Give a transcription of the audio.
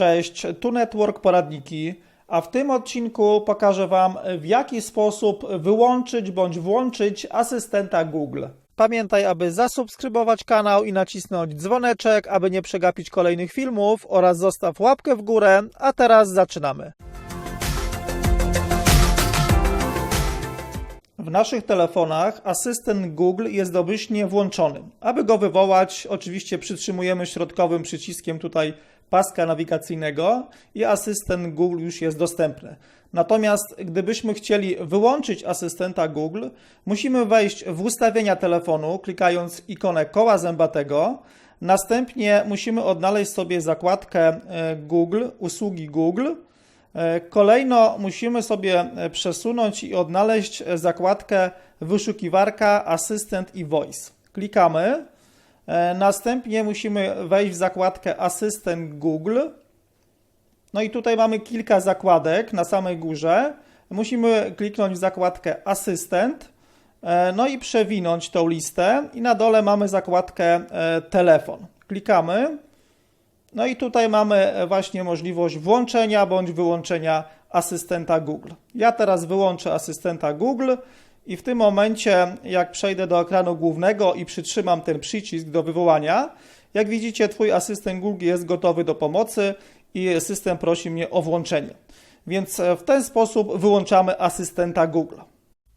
Cześć, tu Network Poradniki, a w tym odcinku pokażę Wam, w jaki sposób wyłączyć bądź włączyć asystenta Google. Pamiętaj, aby zasubskrybować kanał i nacisnąć dzwoneczek, aby nie przegapić kolejnych filmów oraz zostaw łapkę w górę, a teraz zaczynamy. W naszych telefonach asystent Google jest domyślnie włączony. Aby go wywołać, oczywiście przytrzymujemy środkowym przyciskiem tutaj paska nawigacyjnego i asystent Google już jest dostępny. Natomiast gdybyśmy chcieli wyłączyć asystenta Google, musimy wejść w ustawienia telefonu, klikając ikonę koła zębatego. Następnie musimy odnaleźć sobie zakładkę e, Google, usługi Google. E, Kolejno musimy sobie e, przesunąć i odnaleźć zakładkę wyszukiwarka, asystent i voice. Klikamy. E, Następnie musimy wejść w zakładkę asystent Google. No i tutaj mamy kilka zakładek na samej górze. Musimy kliknąć w zakładkę asystent. e, No i przewinąć tą listę i na dole mamy zakładkę e, telefon. Klikamy. No i tutaj mamy właśnie możliwość włączenia bądź wyłączenia asystenta Google. Ja teraz wyłączę asystenta Google i w tym momencie, jak przejdę do ekranu głównego i przytrzymam ten przycisk do wywołania, jak widzicie, Twój asystent Google jest gotowy do pomocy i system prosi mnie o włączenie. Więc e, w ten sposób wyłączamy asystenta Google.